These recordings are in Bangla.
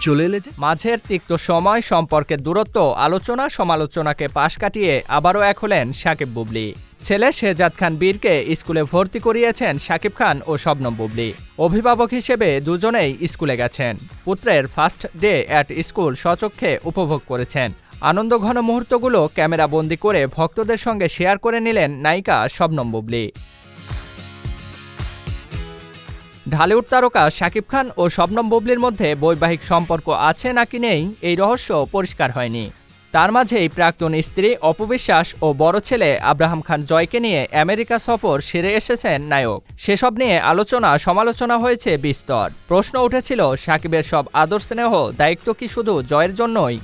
চলে এলে যে? মাঝের তিক্ত সময় সম্পর্কের দূরত্ব, আলোচনা, সমালোচনাকে পাশ কাটিয়ে আবারও এক হলেন সাকিব বুবলি। ছেলে শেহজাদ খান বীরকে স্কুলে ভর্তি করিয়েছেন সাকিব খান ও শবনম বুবলি। অভিভাবক হিসেবে দুজনেই স্কুলে গেছেন। পুত্রের ফার্স্ট ডে অ্যাট স্কুল সচক্ষে উপভোগ করেছেন। আনন্দঘন মুহূর্তগুলো ক্যামেরা বন্দি করে ভক্তদের সঙ্গে শেয়ার করে নিলেন নায়িকা শবনম বুবলি। ঢালিউড তারকা শাকিব খান ও শবনম বুবলির মধ্যে বৈবাহিক সম্পর্ক আছে নাকি নেই, এই রহস্য পরিষ্কার হয়নি। তার মাঝেই প্রাক্তন স্ত্রী অপবিশ্বাস ও বড় ছেলে আব্রাহাম খান জয়কে নিয়ে আমেরিকা সফর সেরে এসেছেন নায়ক। সেসব নিয়ে আলোচনা সমালোচনা হয়েছে বিস্তর। প্রশ্ন উঠেছিল সাকিবের সব আদর স্নেহ দায়িত্ব কি শুধু জয়ের জন্যই?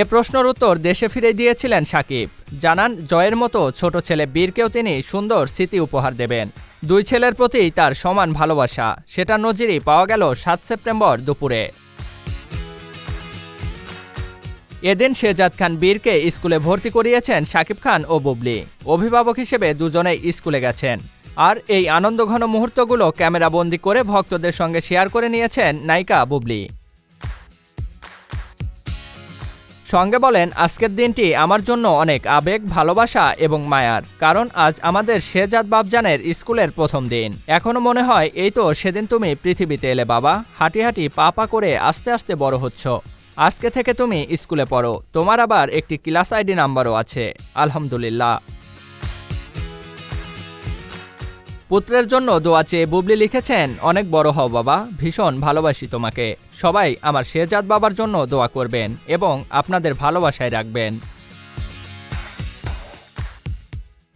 এ প্রশ্নের উত্তর দেশে ফিরে দিয়েছিলেন সাকিব। জানান, জয়ের মতো ছোট ছেলে বীরকেও তিনি সুন্দর স্মৃতি উপহার দেবেন। দুই ছেলের প্রতি তার সমান ভালোবাসা, সেটা নজিরই পাওয়া গেল সাত সেপ্টেম্বর দুপুরে। এদিন শেহজাদ খান বীরকে স্কুলে ভর্তি করিয়েছেন শাকিব খান ও বুবলি। অভিভাবক হিসেবে দুজনেই স্কুলে গেছেন। আর এই আনন্দঘন মুহূর্তগুলো ক্যামেরাবন্দি করে ভক্তদের সঙ্গে শেয়ার করে নিয়েছেন নায়িকা বুবলি। সঙ্গে বলেন, আজকের দিনটি আমার জন্য অনেক আবেগ, ভালোবাসা এবং মায়ার, কারণ আজ আমাদের শেজাদ বাবজানের স্কুলের প্রথম দিন। এখনও মনে হয়, এই তো সেদিন তুমি পৃথিবীতে এলে বাবা, হাঁটি হাঁটি পা পা করে আস্তে আস্তে বড় হচ্ছ। আজকে থেকে তুমি স্কুলে পড়ো, তোমার আবার একটি ক্লাস আইডি নাম্বারও আছে, আলহামদুলিল্লাহ। পুত্রের জন্য দোয়া চেয়ে বুবলি লিখেছেন, অনেক বড় হও বাবা, ভীষণ ভালোবাসি তোমাকে। সবাই আমার শেজাদ বাবার জন্য দোয়া করবেন এবং আপনাদের ভালোবাসায় রাখবেন।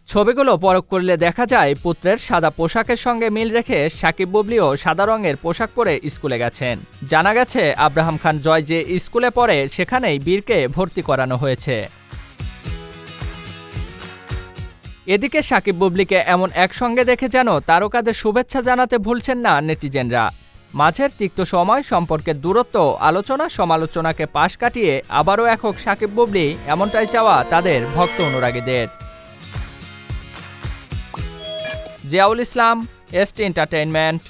ছবিগুলো পরখ করলে দেখা যায়, পুত্রের সাদা পোশাকের সঙ্গে মিল রেখে সাকিব বুবলিও সাদা রঙের পোশাক পরে স্কুলে গেছেন। জানা গেছে, আব্রাহাম খান জয় যে স্কুলে পড়ে, সেখানেই বীরকে ভর্তি করানো হয়েছে। এদিকে সাকিব বুবলিকে এমন একসঙ্গে দেখে যেন তারকাদের শুভেচ্ছা জানাতে ভুলছেন না নেটিজেনরা। মাঝের তিক্ত সময় সম্পর্কের দূরত্ব, আলোচনা, সমালোচনাকে পাশ কাটিয়ে আবারও একক সাকিব বুবলি এমনটাই চাওয়া তাদের ভক্ত অনুরাগীদের। Ziaul Islam ST entertainment.